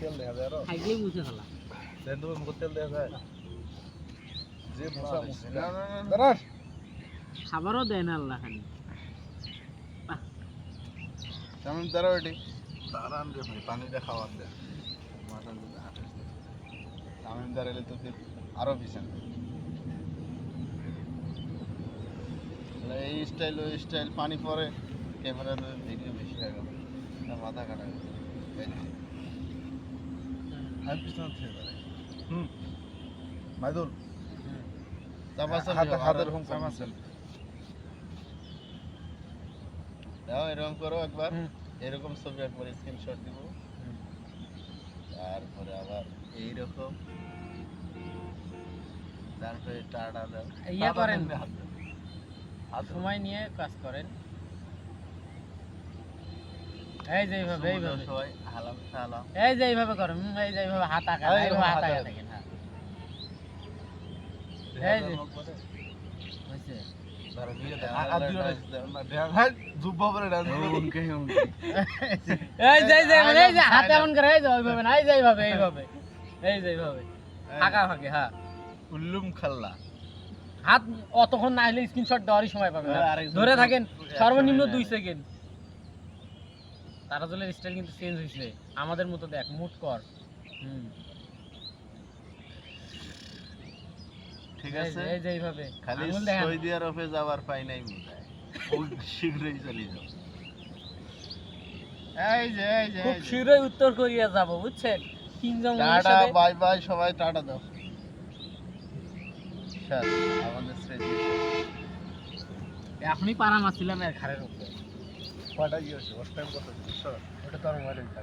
তেল দেখা যায় আরও খাইলেই মুছে ফেলা দেন তুমি মুখ তেল দেখা যায়। যে মশা মুছে না, না, না, না। খাবারও দেয় না আল্লাহ খালি শামিম দাঁড়াও এটি দাঁড়ান রে ভাই পানিটা খাওয়ার দেন মাথা দিতে হাঁটিস না। দাঁড়ালে তো আরও পিছন এই স্টাইল ওই স্টাইল পানি পরে ক্যামেরা ভিডিও বেশি টাকা মাথা কাটা। আমি পিছনে থেকে দাঁড়াই হুম। মাইদুল। দাও এরকম করো একবার। এরকম ছবি একবার স্ক্রিনশট দিব। তারপরে আবার এইরকম। তারপরে টাটা দাও। ইয়ে করেন। সময় নিয়ে কাজ করেন। এই যে এইভাবে এইভাবে। সবাই হালাম সালাম এই যে এইভাবে করেন এই যে এইভাবে হাত এইভাবে। থাকেন হ্যাঁ। এই যে। হ্যাঁ, এমন করে এই যে না এই যে এইভাবে এইভাবে। এই যে এইভাবে। ফাঁকা ফাঁকে হ্যাঁ। উল্লুম খাল্লা। হাত অতক্ষণ না হলে স্ক্রিনশট দেওয়ারই সময় পাবে হ্যাঁ, ধরে থাকেন সর্বনিম্ন দুই সেকেন্ড তারাজলের স্টাইল কিন্তু চেঞ্জ হয়েছে। আমাদের মতো দেখ মুট কর। হুম। ঠিক এই আছে এই যে এইভাবে। খালি সৌদি আরবে যাওয়ার পাই নাই শীঘ্রই চলে যাও এই যে এই যে খুব শীঘ্রই উত্তর কোরিয়া যাব বুঝছেন? Kim Jong tata bye bye সবাই টাটা দাও। স্যার আমাদের এখনই পারা মারছিলাম এর ঘাড়ের উপরে। কয়টা ইয়ে হচ্ছে ওর টাইম কত ওটা তোর মোবাইলে